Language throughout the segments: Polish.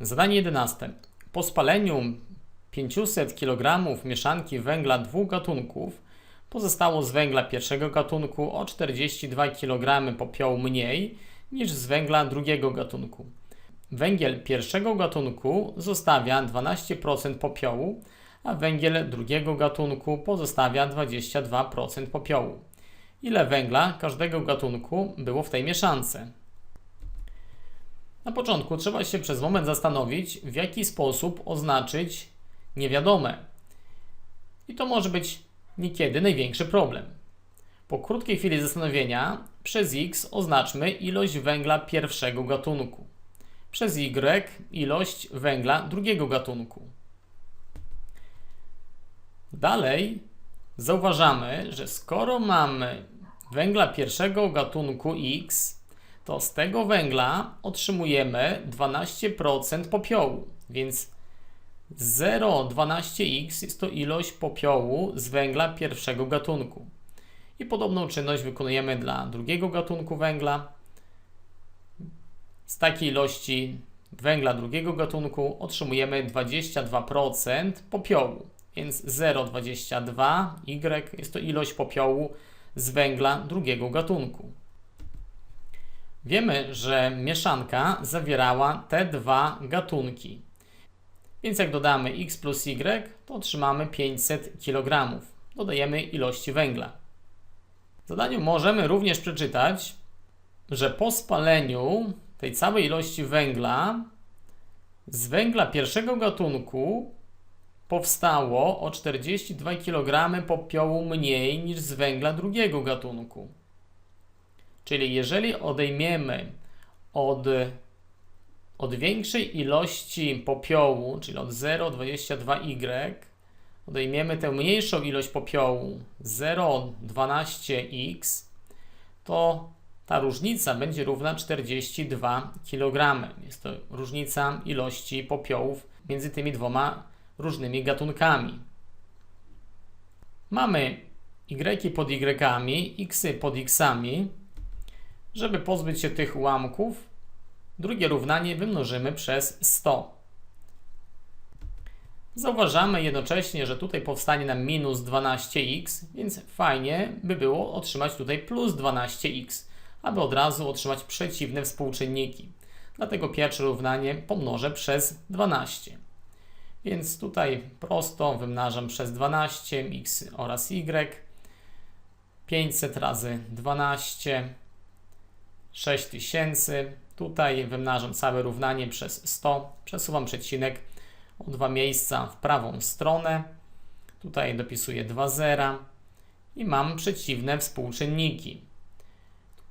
Zadanie 11. Po spaleniu 500 kg mieszanki węgla dwóch gatunków pozostało z węgla pierwszego gatunku o 42 kg popiołu mniej niż z węgla drugiego gatunku. Węgiel pierwszego gatunku zostawia 12% popiołu, a węgiel drugiego gatunku pozostawia 22% popiołu. Ile węgla każdego gatunku było w tej mieszance? Na początku trzeba się przez moment zastanowić, w jaki sposób oznaczyć niewiadome. I to może być niekiedy największy problem. Po krótkiej chwili zastanowienia przez x oznaczmy ilość węgla pierwszego gatunku. Przez y ilość węgla drugiego gatunku. Dalej zauważamy, że skoro mamy węgla pierwszego gatunku X, to z tego węgla otrzymujemy 12% popiołu, więc 0,12x jest to ilość popiołu z węgla pierwszego gatunku. I podobną czynność wykonujemy dla drugiego gatunku węgla. Z takiej ilości węgla drugiego gatunku otrzymujemy 22% popiołu, więc 0,22y jest to ilość popiołu z węgla drugiego gatunku. Wiemy, że mieszanka zawierała te dwa gatunki. Więc jak dodamy x plus y, to otrzymamy 500 kg. Dodajemy ilości węgla. W zadaniu możemy również przeczytać, że po spaleniu tej całej ilości węgla z węgla pierwszego gatunku powstało o 42 kg popiołu mniej niż z węgla drugiego gatunku. Czyli jeżeli odejmiemy od, od większej ilości popiołu, czyli od 0,22y, odejmiemy tę mniejszą ilość popiołu 0,12x, to ta różnica będzie równa 42 kg. Jest to różnica ilości popiołów między tymi dwoma różnymi gatunkami. Mamy y pod y, x pod xami. Żeby pozbyć się tych ułamków, drugie równanie wymnożymy przez 100. Zauważamy jednocześnie, że tutaj powstanie nam minus 12x, więc fajnie by było otrzymać tutaj plus 12x, aby od razu otrzymać przeciwne współczynniki. Dlatego pierwsze równanie pomnożę przez 12. Więc tutaj prosto wymnażam przez 12 x oraz y. 500 razy 12 6000. Tutaj wymnażam całe równanie przez 100. Przesuwam przecinek o dwa miejsca w prawą stronę. Tutaj dopisuję 2 zera i mam przeciwne współczynniki.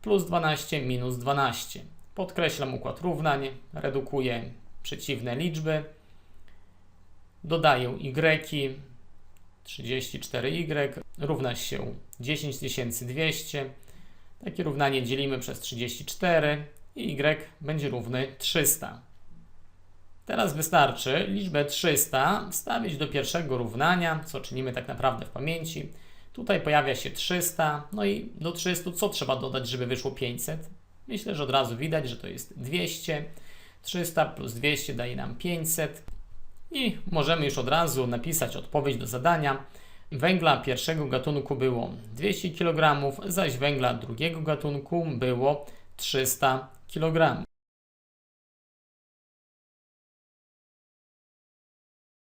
Plus 12 minus 12. Podkreślam układ równań, redukuję przeciwne liczby dodaję y, 34y równa się 10200. Takie równanie dzielimy przez 34 i y będzie równy 300. Teraz wystarczy liczbę 300 wstawić do pierwszego równania, co czynimy tak naprawdę w pamięci. Tutaj pojawia się 300, no i do 300 co trzeba dodać, żeby wyszło 500? Myślę, że od razu widać, że to jest 200. 300 plus 200 daje nam 500. I możemy już od razu napisać odpowiedź do zadania. Węgla pierwszego gatunku było 200 kg, zaś węgla drugiego gatunku było 300 kg.